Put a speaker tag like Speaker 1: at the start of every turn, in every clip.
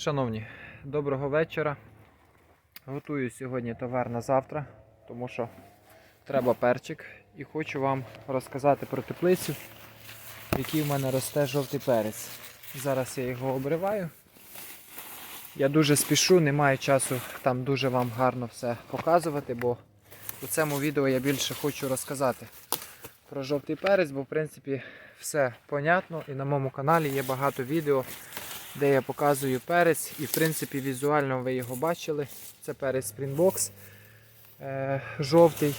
Speaker 1: Шановні, доброго вечора. Готую сьогодні товар на завтра, тому що треба перчик. І хочу вам розказати про теплицю, в якій в мене росте жовтий перець. Зараз я його обриваю. Я дуже спішу, не маю часу там дуже вам гарно все показувати, бо у цьому відео я більше хочу розказати про жовтий перець, бо в принципі все понятно і на моєму каналі є багато відео де я показую перець, і в принципі візуально ви його бачили. Це перець Springbox е, жовтий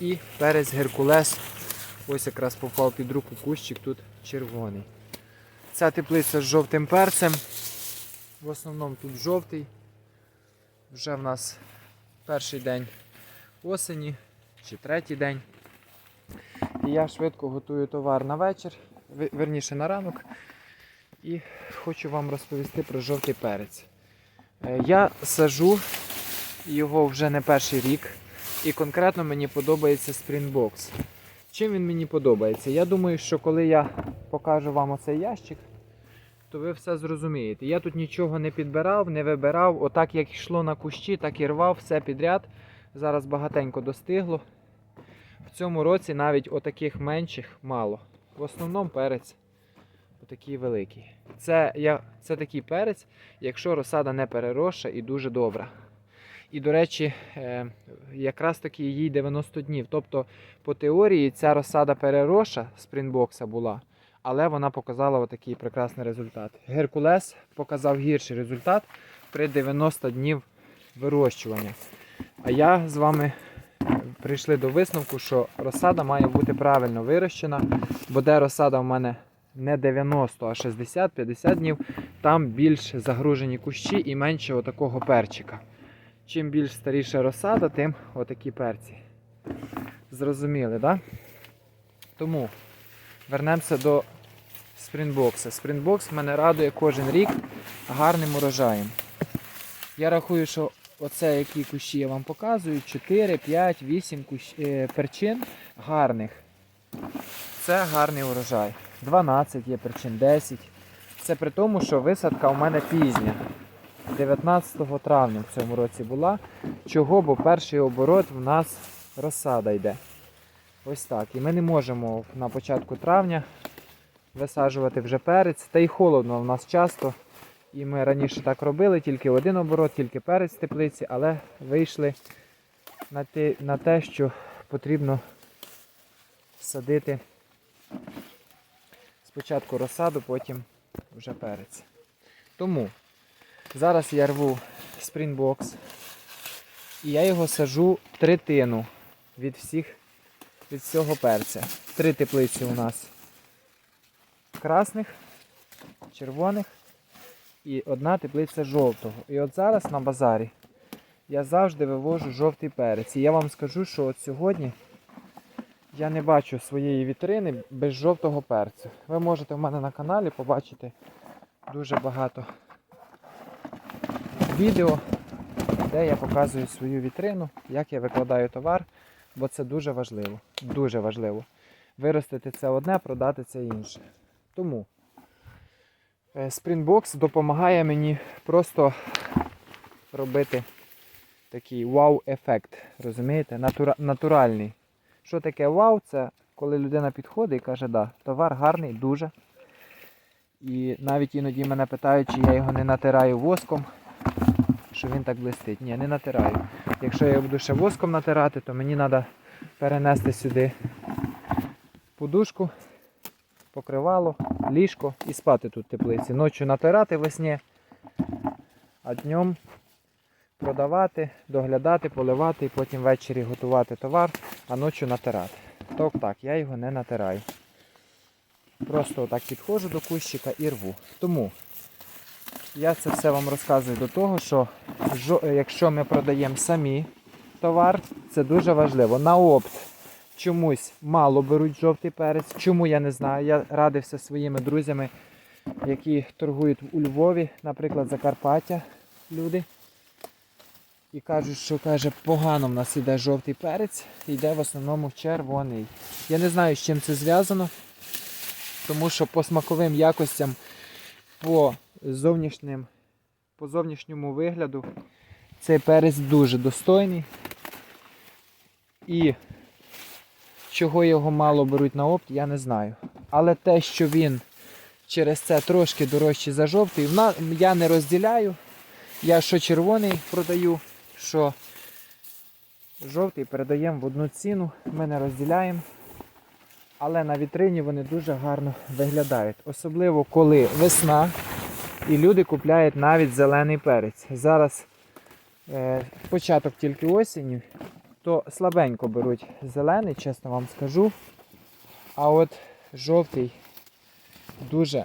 Speaker 1: і перець Геркулес. Ось якраз попав під руку кущик, тут червоний. Ця теплиця з жовтим перцем. В основному тут жовтий. Вже в нас перший день осені чи третій день. І я швидко готую товар на вечір, верніше на ранок. І хочу вам розповісти про жовтий перець. Е, Я сажу його вже не перший рік, і конкретно мені подобається Springbox. Чим він мені подобається? Я думаю, що коли я покажу вам оцей ящик, то ви все зрозумієте. Я тут нічого не підбирав, не вибирав. Отак як йшло на кущі, так і рвав все підряд. Зараз багатенько достигло. В цьому році навіть отаких менших мало. В основному перець Отакий великий. Це, я, це такий перець, якщо розсада не переросша і дуже добра. І, до речі, е, якраз таки їй 90 днів. Тобто, по теорії, ця розсада переросша спринбокса була, але вона показала отакий прекрасний результат. Геркулес показав гірший результат при 90 днів вирощування. А я з вами прийшли до висновку, що розсада має бути правильно вирощена, бо де розсада в мене не 90, а 60-50 днів, там більш загружені кущі і менше отакого перчика. Чим більш старіша розсада, тим отакі перці. Зрозуміли? Да? Тому вернемося до спринбокса. Спринбокс мене радує кожен рік гарним урожаєм. Я рахую, що оце які кущі я вам показую, 4, 5, 8 кущ... е, перчин гарних. Це гарний урожай. 12 є причин, 10. Це при тому, що висадка у мене пізня. 19 травня в цьому році була. Чого? Бо перший оборот в нас розсада йде. Ось так. І ми не можемо на початку травня висаджувати вже перець. Та й холодно в нас часто. І ми раніше так робили, тільки один оборот, тільки перець в теплиці, але вийшли на те, на те що потрібно садити спочатку розсаду, потім вже перець. Тому зараз я рву спрінбокс і я його сажу третину від всіх від всього перця. Три теплиці у нас красних, червоних і одна теплиця жовтого. І от зараз на базарі я завжди вивожу жовтий перець. І я вам скажу, що от сьогодні я не бачу своєї вітрини без жовтого перцю. Ви можете в мене на каналі побачити дуже багато відео, де я показую свою вітрину, як я викладаю товар, бо це дуже важливо. Дуже важливо. Виростити це одне, продати це інше. Тому е, Springbox допомагає мені просто робити такий вау-ефект. Розумієте? Натура- натуральний. Що таке вау? Це коли людина підходить і каже, да, товар гарний, дуже. І навіть іноді мене питають, чи я його не натираю воском, що він так блистить. Ні, не натираю. Якщо я буду ще воском натирати, то мені треба перенести сюди подушку, покривало, ліжко і спати тут в теплиці. Ночі натирати весні, а днем продавати, доглядати, поливати і потім ввечері готувати товар, а ночі натирати. Так, так, я його не натираю. Просто отак підходжу до кущика і рву. Тому я це все вам розказую до того, що якщо ми продаємо самі товар, це дуже важливо. На опт чомусь мало беруть жовтий перець. Чому я не знаю. Я радився своїми друзями, які торгують у Львові, наприклад, Закарпаття люди. І кажуть, що каже, погано в нас іде жовтий перець, йде в основному червоний. Я не знаю, з чим це зв'язано, тому що по смаковим якостям, по зовнішнім по зовнішньому вигляду цей перець дуже достойний. І чого його мало беруть на опт, я не знаю. Але те, що він через це трошки дорожчий за жовтий, я не розділяю. Я що червоний продаю, що жовтий передаємо в одну ціну, ми не розділяємо. Але на вітрині вони дуже гарно виглядають. Особливо коли весна і люди купляють навіть зелений перець. Зараз е, початок тільки осені, то слабенько беруть зелений, чесно вам скажу. А от жовтий дуже,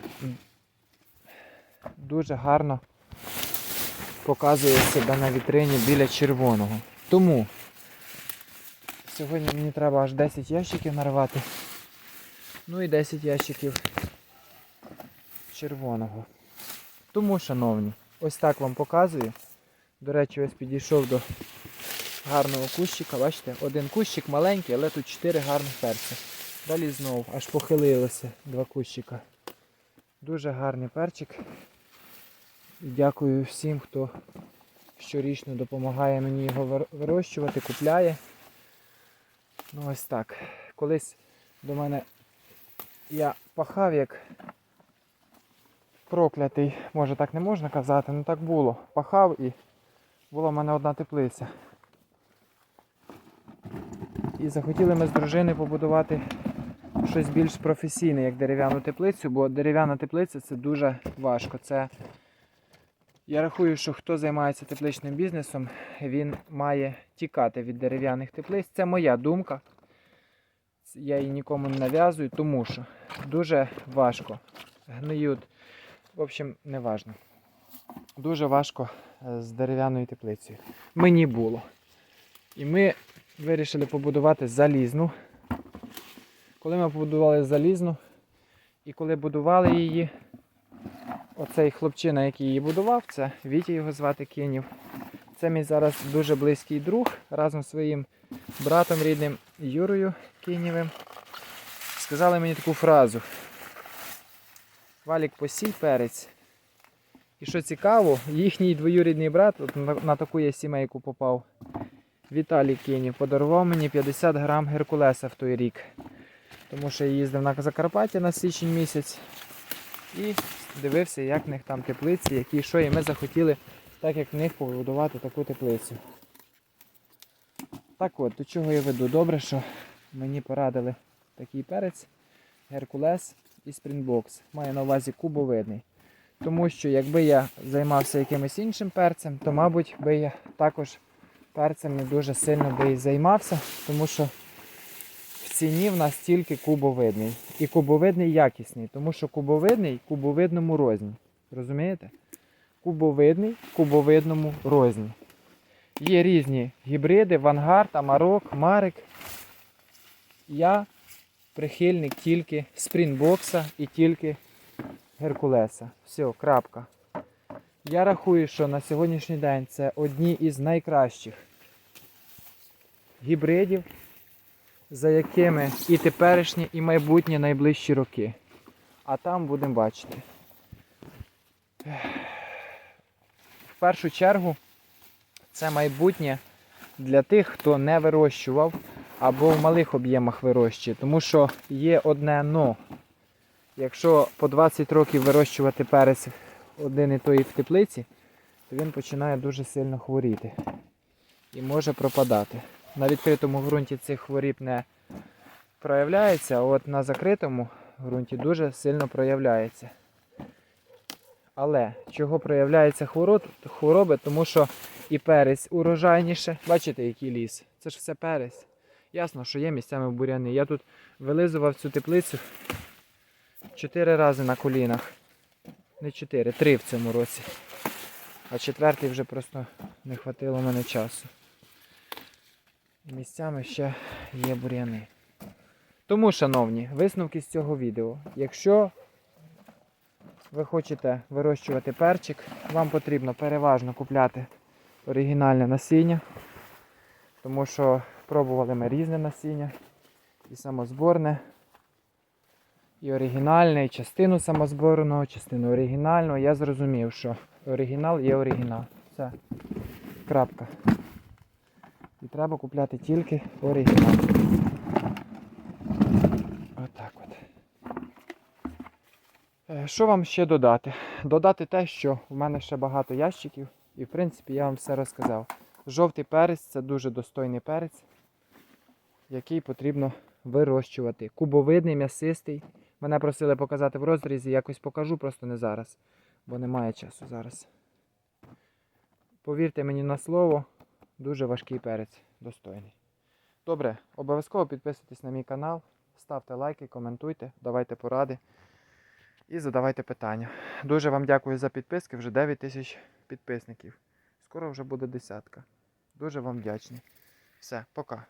Speaker 1: дуже гарно показує себе на вітрині біля червоного. Тому сьогодні мені треба аж 10 ящиків нарвати. Ну і 10 ящиків червоного. Тому, шановні, ось так вам показую. До речі, ось підійшов до гарного кущика. Бачите, один кущик маленький, але тут 4 гарних перця. Далі знову аж похилилося два кущика. Дуже гарний перчик. Дякую всім, хто щорічно допомагає мені його вирощувати, купляє. Ну ось так. Колись до мене я пахав як проклятий, може так не можна казати, ну так було. Пахав і була в мене одна теплиця. І захотіли ми з дружиною побудувати щось більш професійне, як дерев'яну теплицю, бо дерев'яна теплиця це дуже важко. Це я рахую, що хто займається тепличним бізнесом, він має тікати від дерев'яних теплиць. Це моя думка. Я її нікому не нав'язую, тому що дуже важко. Гниють. В общем, не важно. Дуже важко е, з дерев'яною теплицею. Мені було. І ми вирішили побудувати залізну. Коли ми побудували залізну, і коли будували її, оцей хлопчина, який її будував, це Вітя його звати Кинів. Це мій зараз дуже близький друг разом зі своїм братом рідним Юрою Кинєвим. Сказали мені таку фразу. Валік посій перець. І що цікаво, їхній двоюрідний брат, от на, на таку я сімейку попав, Віталій Кинів, подарував мені 50 грам Геркулеса в той рік. Тому що я їздив на Закарпаття на січень місяць і дивився, як в них там теплиці, які що, і ми захотіли, так як в них побудувати таку теплицю. Так от, до чого я веду? Добре, що мені порадили такий перець, Геркулес і Спрінбокс. Маю на увазі кубовидний. Тому що якби я займався якимось іншим перцем, то, мабуть, би я також перцем не дуже сильно би і займався, тому що ціні в нас тільки кубовидний. І кубовидний якісний, тому що кубовидний кубовидному розні. Розумієте? Кубовидний кубовидному розні. Є різні гібриди, вангард, амарок, марик. Я прихильник тільки спрінбокса і тільки Геркулеса. Все, крапка. Я рахую, що на сьогоднішній день це одні із найкращих гібридів, за якими і теперішні, і майбутні найближчі роки. А там будемо бачити. В першу чергу це майбутнє для тих, хто не вирощував або в малих об'ємах вирощує. Тому що є одне но. Якщо по 20 років вирощувати перець один і той в теплиці, то він починає дуже сильно хворіти і може пропадати. На відкритому ґрунті цих хворіб не проявляється, а от на закритому ґрунті дуже сильно проявляється. Але чого проявляються хвороб- хвороби, тому що і перець урожайніше. Бачите, який ліс? Це ж все перець. Ясно, що є місцями буряни. Я тут вилизував цю теплицю чотири рази на колінах. Не чотири, три в цьому році. А четвертий вже просто не хватило мене часу. Місцями ще є бур'яни. Тому, шановні, висновки з цього відео. Якщо ви хочете вирощувати перчик, вам потрібно переважно купляти оригінальне насіння. Тому що пробували ми різне насіння. І самозборне, і оригінальне, і частину самозборного, частину оригінального. Я зрозумів, що оригінал є оригінал. Все. Крапка. І треба купляти тільки оригінал. Отак от. Е, Що вам ще додати? Додати те, що в мене ще багато ящиків, і в принципі я вам все розказав. Жовтий перець це дуже достойний перець, який потрібно вирощувати. Кубовидний, м'ясистий. Мене просили показати в розрізі, якось покажу, просто не зараз, бо немає часу зараз. Повірте мені на слово, дуже важкий перець, достойний. Добре, обов'язково підписуйтесь на мій канал, ставте лайки, коментуйте, давайте поради і задавайте питання. Дуже вам дякую за підписки, вже 9 тисяч підписників. Скоро вже буде десятка. Дуже вам вдячний. Все, пока.